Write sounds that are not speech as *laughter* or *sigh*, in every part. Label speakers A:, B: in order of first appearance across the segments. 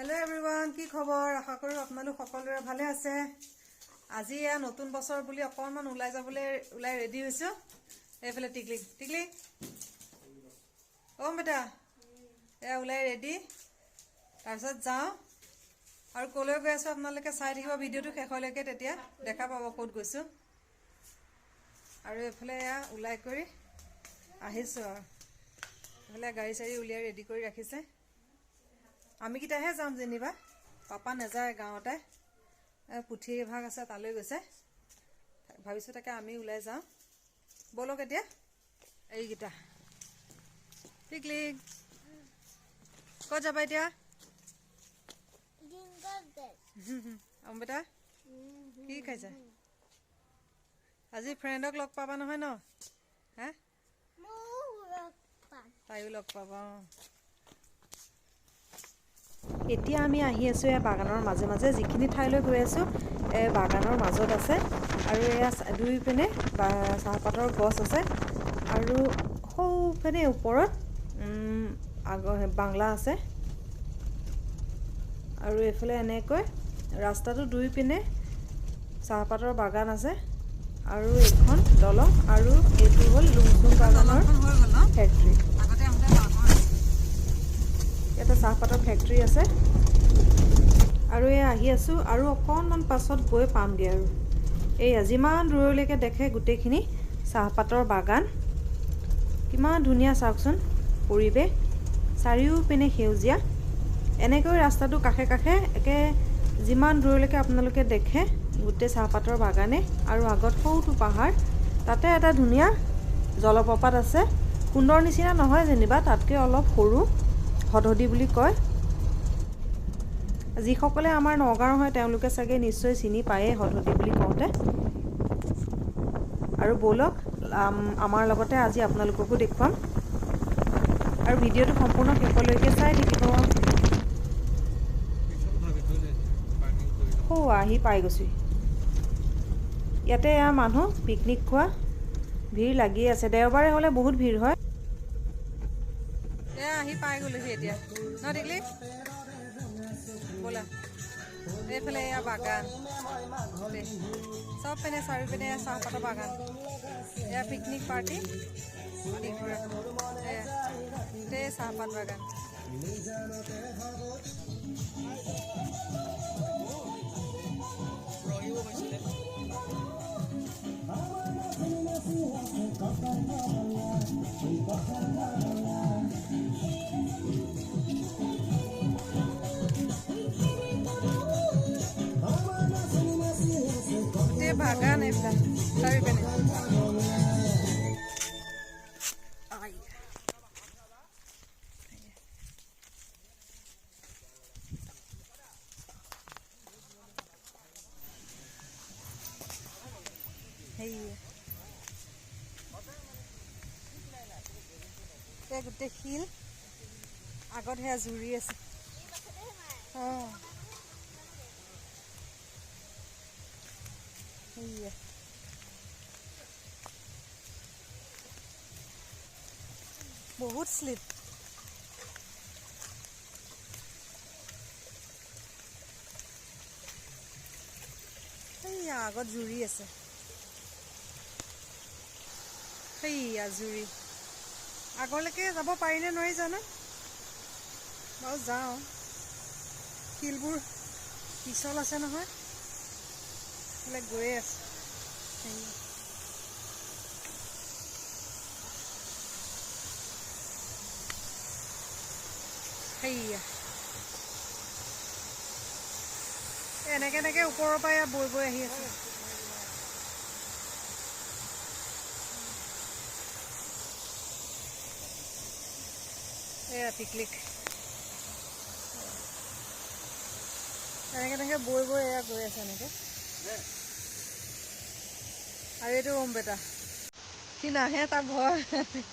A: Hello everyone কি খবৰ? আশা কৰোঁ আপোনালোক সকলোৰে ভালে আছে। আজি এয়া নতুন বছৰ বুলি অকণমান ওলাই যাবলৈ ওলাই ৰেডি হৈছোঁ। এইফালে টিকলি টিকলি। অ' বেটা এয়া ওলাই ৰেডি তাৰপিছত যাওঁ। আৰু ক'লৈ গৈ আছোঁ আপোনালোকে চাই থাকিব ভিডিঅ'টো শেষলৈকে তেতিয়া দেখা পাব ক'ত গৈছোঁ। আৰু এইফালে এয়া ওলাই কৰি আহিছোঁ আৰু। এইফালে গাড়ী চাড়ী উলিয়াই ৰেডি কৰি ৰাখিছে। আমিকেইটাহে যাম যেনিবা। পাপা নাযায় গাঁৱতে। পুথি এভাগ আছে তালৈ গৈছে। ভাবিছোঁ তাকে আমি ওলাই যাওঁ। ব'লক এতিয়া। এইকেইটা। পিকলিক ক'ত যাবা এতিয়া? অম বেটা কি খাইছা? আজি ফ্ৰেণ্ডক লগ পাবা নহয় ন? হে? তাইও লগ পাবা অঁ। এতিয়া আমি আহি আছোঁ এয়া বাগানৰ মাজে মাজে। যিখিনি ঠাইলৈ গৈ আছোঁ এই বাগানৰ মাজত আছে। আৰু এয়া চা- দুই পিনে বা- চাহপাতৰ গছ আছে। আৰু সৌপিনে ওপৰত আগৰ বাংলা আছে। আৰু এইফালে এনেকৈ ৰাস্তাটো দুই পিনে চাহপাতৰ বাগান আছে। আৰু এইখন দলং আৰু এইটো হ'ল লুংচুং বাগানৰ ফেক্টৰী ইয়াতে চাহপাতৰ ফেক্টৰী আছে। আৰু এই আহি আছোঁ আৰু অকণমান পাছত গৈ পামগৈ আৰু। এইয়া যিমান দূৰলৈকে দেখে গোটেইখিনি চাহপাতৰ বাগান। কিমান ধুনীয়া চাওকচোন পৰিৱেশ। চাৰিওপিনে সেউজীয়া। এনেকৈ ৰাস্তাটো কাষে কাষে একে যিমান দূৰলৈকে আপোনালোকে দেখে গোটেই চাহপাতৰ বাগানে। আৰু আগত সৰুটো পাহাৰ তাতে এটা ধুনীয়া জলপ্ৰপাত আছে। কুণ্ডৰ নিচিনা নহয় যেনিবা তাতকৈ অলপ সৰু। হদধি বুলি কয়। যিসকলে আমাৰ নগাঁৱৰ হয় তেওঁলোকে চাগে নিশ্চয় চিনি পায়েই হদধি বুলি কওঁতে। আৰু ব'লক আম- আমাৰ লগতে আজি আপোনালোককো দেখুৱাম। আৰু ভিডিঅ'টো সম্পূৰ্ণ শেষলৈকে চাই থাকিব সৌ আহি পাই গৈছোঁ ইয়াতে এয়া মানুহ পিকনিক খোৱা। ভিৰ লাগি আছে। দেওবাৰে হ'লে বহুত ভিৰ হয়। আহি পাই গ'লোহি এতিয়া। ন টিকলি ব'লা। এইফালে এয়া বাগান। চব পিনে চাৰিওপিনে চাহপাতৰ বাগান। এয়া পিকনিক পাৰ্টি চাহপাত বাগান। গোটেই বাগান এইবিলাক চাৰিওপিনে আই। সেয়ে এতিয়া গোটেই শিল আগত সেয়া জুৰি আছে অঁ শ্লিপ সেইয়া আগত জুৰি আছে সেইয়া জুৰি আগলৈকে যাব পাৰিনে নোৱাৰি জানো? বাৰু যাওঁ। শিলবোৰ পিছল আছে নহয়। গৈয়ে আছে। সেইয়া এনেকে এনেকে ওপৰৰ পৰা এয়া বৈ বৈ আহি আছে। এয়া পিকলিক এনেকে এনেকে বৈ বৈ এয়া গৈ আছে এনেকে। আৰু এইটো ওম বেটা সি নাহে তাৰ ভয়।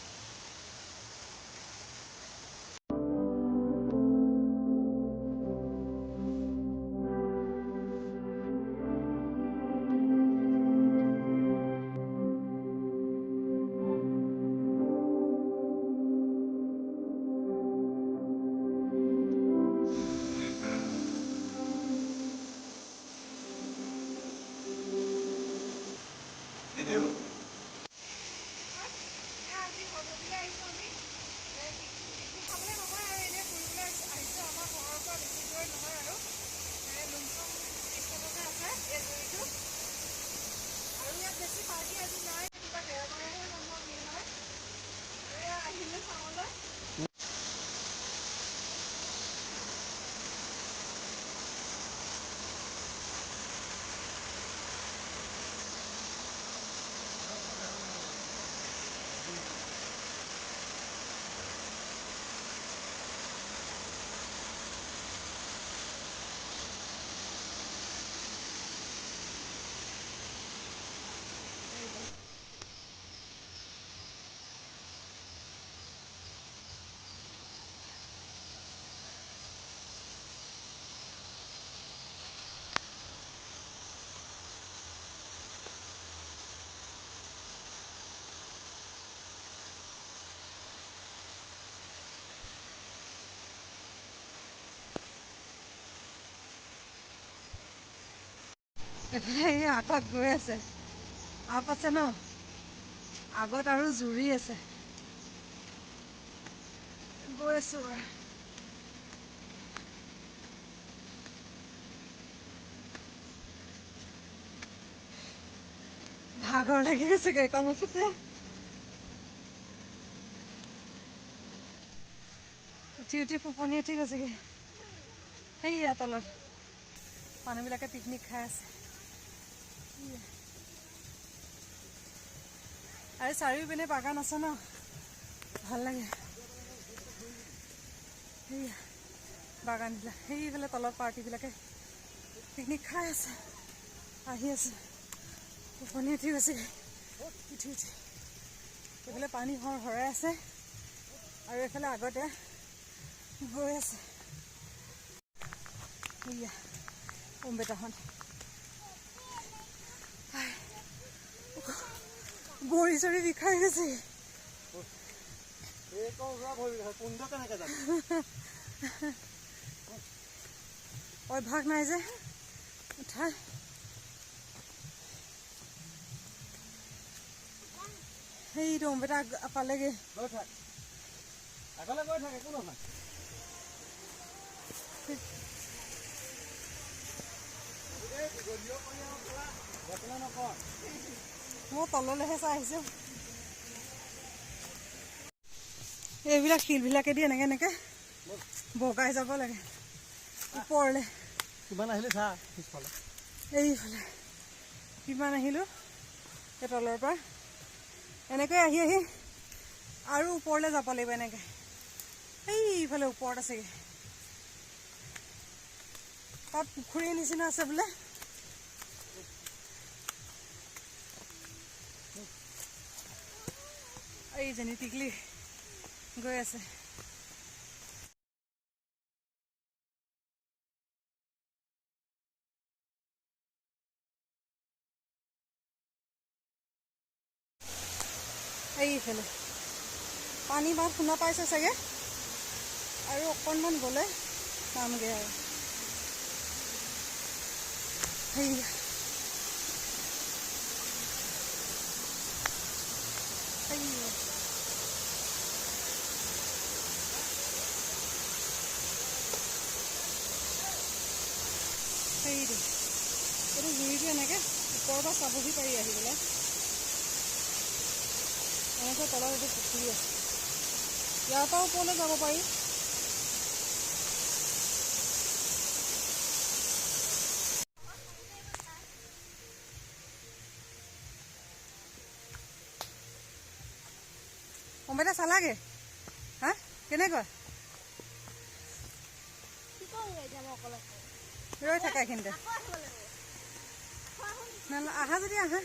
A: এইফালে এই আগত গৈ আছে। আপ আছে ন? আগত আৰু জুৰি আছে। গৈ আছো বাৰু ভাগৰ লাগি গৈছে গাড়ীখন উঠোতে উঠি উঠি, ফুপনি, উঠি গৈছেগে। সেইয়া তলত। মানুহবিলাকে পিকনিক খাই আছে। আৰু চাৰিওপিনে বাগান আছে ন? ভাল লাগে। সেয়া বাগানবিলাক সেইফালে তলত পাৰ্টিবিলাকে পিকনিক খাই আছে আহি আছে। টোপনি উঠি গৈছেগে উঠি উঠি। এইফালে পানী সৰ সৰাই আছে। আৰু এইফালে আগতে গৈ আছে। সেয়া অম্বেটাখন ভৰি চৰি বিষাই গৈছে। অভ্যাস নাই যে উঠাই। সেইটো অম্বেটা পালেগে
B: আগলৈ গৈ থাক একো নহয়।
A: মই তললৈহে চাই আহিছো। এইবিলাক শিলবিলাকেদি এনেকে এনেকে বগাই যাব লাগে। ওপৰলে।
B: কিমান আহিলে চা পিছফালে?
A: এইফালে। কিমান আহিলোঁ? এই তলৰ পৰা। এনেকৈ আহি আহি আৰু ওপৰলৈ যাব লাগিব এনেকৈ। এইফালে ওপৰত আছেগৈ। তাত পুখুৰীৰ নিচিনা আছে বোলে। এইজনী টিকলি গৈ আছে। এইফালে। পানী মাত শুনা পাইছে চাগে? আৰু অকণমান গ'লে পামগৈ আৰু। সেইয়া পৰা চাবহি পাৰি আহিবলৈ। এনেকৈ তলত এইটো পুখুৰী আছে। ইয়াৰ পৰা ওপৰলৈ যাব পাৰি। অম্বেটা চালাগে? হা? কেনেকুৱা? ৰৈ থাকা এইখিনিতে। নালা আহা যদি আহা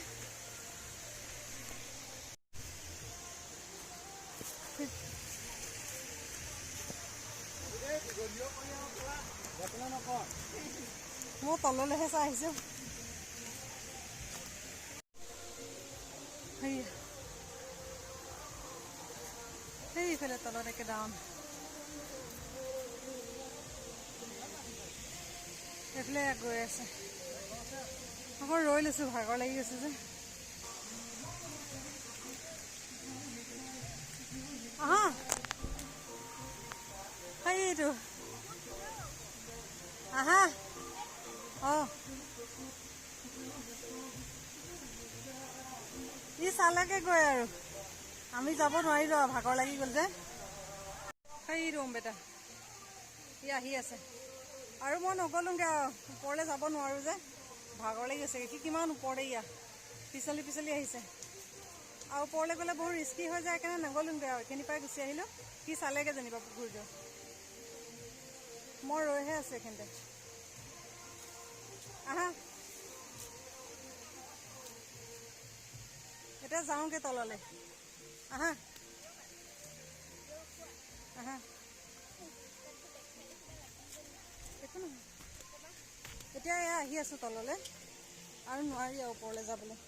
A: মই তললৈহে চাই আহিছোঁ সেইয়া সেইফালে তলত একে ডাউন এইফালে গৈ আছে আকৌ ৰৈ লৈছোঁ ভাগৰ লাগি গৈছে যে। আহা। সেইটো আহা। অঁ। ই চালেগে গৈ আৰু। আমি যাব নোৱাৰিলোঁ আৰু ভাগৰ লাগি গ'ল যে। সেই ৰুম বেটা। ই আহি আছে। আৰু মই নগ'লোংগৈ আৰু ওপৰলৈ যাব নোৱাৰোঁ যে। ভাগৰ লাগি গৈছে সি কিমান ওপৰতে ইয়া পিছলি পিছলি আহিছে। আৰু ওপৰলৈ গ'লে বহুত ৰিস্কি হৈ যায় কাৰণে নগ'লোংগৈ আৰু। এইখিনি পৰাই গুচি আহিলোঁ। সি চালেগৈ যেনিবা পুখুৰীটো মই ৰৈহে আছোঁ এইখিনিতে। আহা। এতিয়া যাওঁগৈ তললৈ। আহা। আহা। একো নহয়। এতিয়া এয়া আহি আছোঁ তললৈ। আৰু নোৱাৰি আৰু ওপৰলৈ যাবলৈ।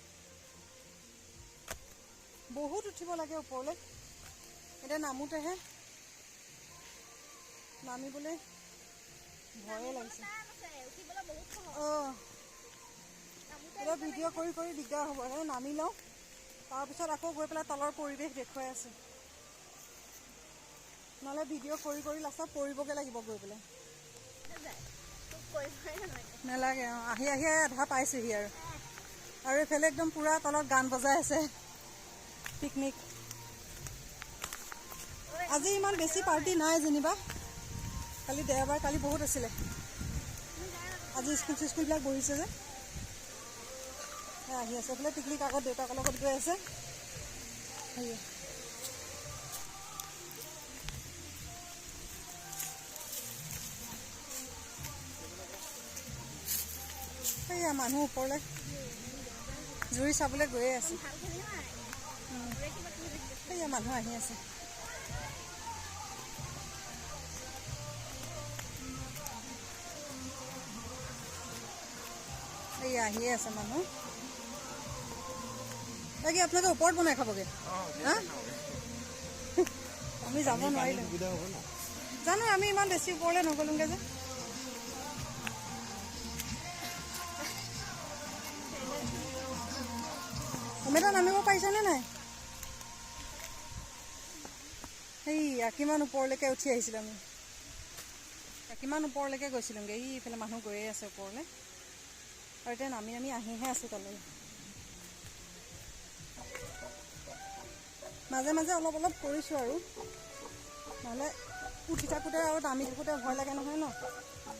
A: বহুত উঠিব লাগে ওপৰলৈ। এতিয়া নামোতেহে। নামিবলৈ ভয়ে লাগিছে। অঁ। এতিয়া ভিডিঅ' কৰি কৰি দিগদাৰ হ'ব। সেইকাৰণে নামি লওঁ। তাৰপিছত আকৌ গৈ পেলাই তলৰ পৰিৱেশ দেখুৱাই আছোঁ। নহ'লে ভিডিঅ' কৰি কৰি লাষ্টত পৰিবগৈ লাগিব গৈ পেলাই। নেলাগে অঁ আহি আহি আধা পাইছোঁহি আৰু। আৰু এইফালে একদম পূৰা তলত গান বজাই আছে পিকনিক। আজি ইমান বেছি পাৰ্টি নাই যেনিবা। কালি দেওবাৰ কালি বহুত আছিলে। আজি স্কুল চিস্কুলবিলাক বহিছে যে। আহি আছে। এইফালে পিকনিক আগত দেউতাকৰ লগত গৈ আছে। সেয়ে সেয়া মানুহ ওপৰলৈ। জুৰি চাবলৈ গৈয়ে আছে। সেয়া মানুহ আহি আছে। এই আহিয়ে আছে মানুহ। বাকী আপোনালোকে ওপৰত বনাই খাবগে? আমি যাব নোৱাৰিলোঁ। জানো আমি ইমান বেছি ওপৰলৈ নগলোংগে যে। অমিতা নামিব পাৰিছানে নাই? সেইয়া কিমান ওপৰলৈকে উঠি আহিছিলোঁ আমি কিমান ওপৰলৈকে গৈছিলোঁগৈ? ই ইফালে মানুহ গৈয়ে আছে ওপৰলৈ। আৰু এতিয়া নামি নামি আহিহে আছোঁ তললৈ মাজে মাজে অলপ অলপ কৰিছোঁ আৰু। নহ'লে উঠি থাকোঁতে আৰু নামি থাকোঁতে ভয় লাগে নহয় ন?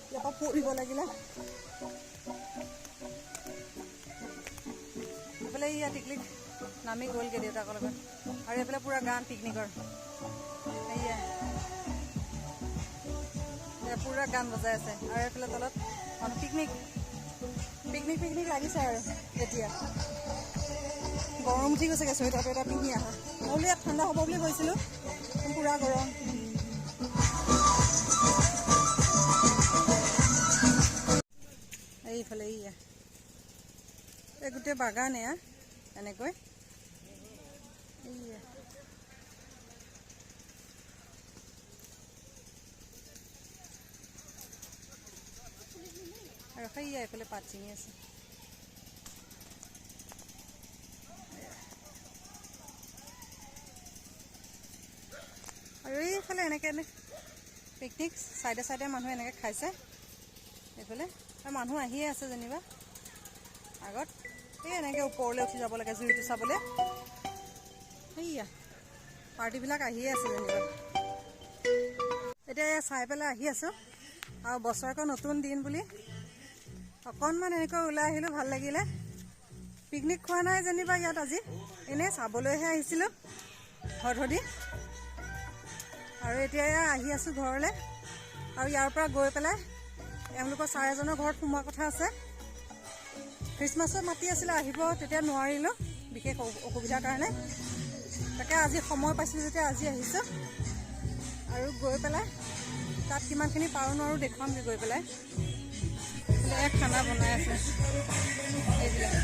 A: ইয়াৰ পৰা পৰিব লাগিলে। এইফালে ইয়া টিকলিক নামি গ'লগৈ দেউতাকৰ লগত। আৰু এইফালে পূৰা গান পিকনিকৰ এয়া পূৰা গান বজাই আছে। আৰু এইফালে তলত মানুহ পিকনিক পিকনিক পিকনিক লাগিছে আৰু এতিয়া। গৰম উঠি গৈছেগৈ চুৱেটাৰ টুৱেটাৰ পিন্ধি আহা। মই বোলো ইয়াত ঠাণ্ডা হ'ব বুলি কৈছিলোঁ পূৰা গৰম। এইফালে এইয়া। এই গোটেই বাগান এয়া। এনেকৈ। আৰু সেইয়া এইফালে পাত ছিঙি আছে। আৰু এইফালে এনেকৈ এনে পিকনিক চাইডে চাইডে মানুহে এনেকৈ খাইছে। এইফালে। আৰু মানুহ আহিয়ে আছে যেনিবা। আগত। এই এনেকৈ ওপৰলৈ উঠি যাব লাগে জুইটো চাবলৈ। সেইয়া। পাৰ্টিবিলাক আহিয়ে আছে যেনিবা। এতিয়া এয়া চাই পেলাই আহি আছোঁ। আৰু বছৰেকৰ নতুন দিন বুলি। অকণমান এনেকৈ ওলাই আহিলোঁ ভাল লাগিলে। পিকনিক খোৱা নাই যেনিবা ইয়াত আজি। এনেই চাবলৈহে আহিছিলোঁ হদধি আৰু এতিয়া আহি আছোঁ ঘৰলৈ। আৰু ইয়াৰ পৰা গৈ পেলাই এওঁলোকৰ ছাৰ এজনৰ ঘৰত সোমোৱা কথা আছে। খ্ৰীষ্টমাছত মাতি আছিলে আহিব তেতিয়া নোৱাৰিলোঁ বিশেষ অসু- অসুবিধাৰ কাৰণে। তাকে আজি সময় পাইছিলোঁ যেতিয়া আজি আহিছোঁ। আৰু গৈ পেলাই তাত কিমানখিনি পাৰোঁ নোৱাৰোঁ দেখুৱামগৈ গৈ পেলাই। খানা বনাই আছে। এইবিলাক।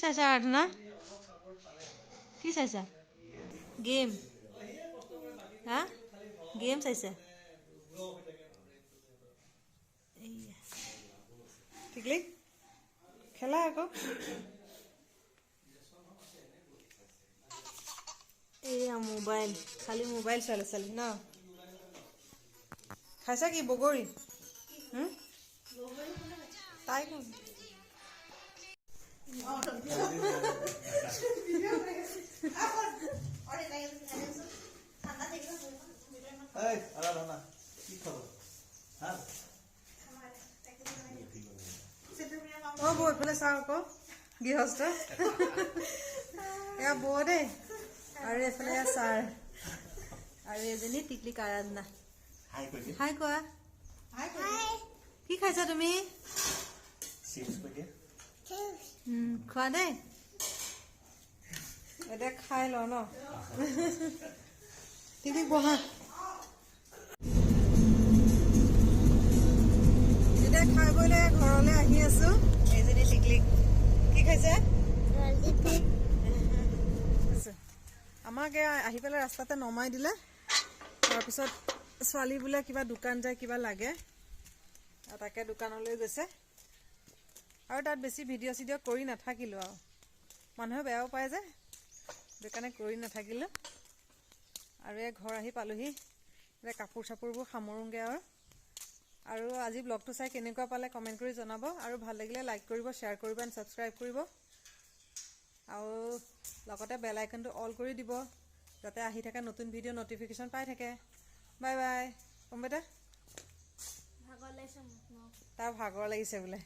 A: চাইছা আৰাধনা কি চাইছা গেম হা গেম চাইছা। টিকলি খেলা আকৌ এইয়া মোবাইল খালি মোবাইল ল'ৰা ছোৱালী ন খাইছা কি বগৰী? তাই খাম অঁ বৌ এইফালে চাওঁ আকৌ গৃহস্থ। এয়া বৌ দেই আৰু এইফালে এয়া ছাৰ আৰু এজনী টিকলি আৰাধনা
C: হাই কৈ দিয়া
A: হাই কোৱা। কি খাইছা তুমি? উম, খোৱা দেই এতিয়া খাই ল ন। *laughs* টিকলি বহা। এতিয়া খাই বৈ ঘৰলৈ আহি আছো। এইজনী টিকলি কি খাইছে? আমাক আহি পেলাই ৰাস্তাতে নমাই দিলে। তাৰপিছত ছোৱালী বোলে কিবা দোকান যায় কিবা লাগে। তাকে দোকানলৈ গৈছে। আৰু তাত বেছি ভিডিঅ' চিডিঅ' কৰি নাথাকিলোঁ আৰু। মানুহে বেয়াও পায় যে সেইকাৰণে কৰি নাথাকিলোঁ। আৰু এই ঘৰ আহি পালোহি। এতিয়া কাপোৰ চাপোৰবোৰ সামৰোঁগৈ আৰু। আৰু আজি ব্লগটো চাই কেনেকুৱা পালে কমেণ্ট কৰি জনাব। আৰু ভাল লাগিলে লাইক কৰিব শ্বেয়াৰ কৰিব এণ্ড ছাবস্ক্ৰাইব কৰিব। আৰু লগতে বেল আইকনটো অল কৰি দিব যাতে আহি থকা নতুন ভিডিঅ' ন'টিফিকেশ্যন পাই থাকে। Bye bye. কম
D: ভাগৰ
A: তাৰ ভাগৰ লাগিছে বোলে।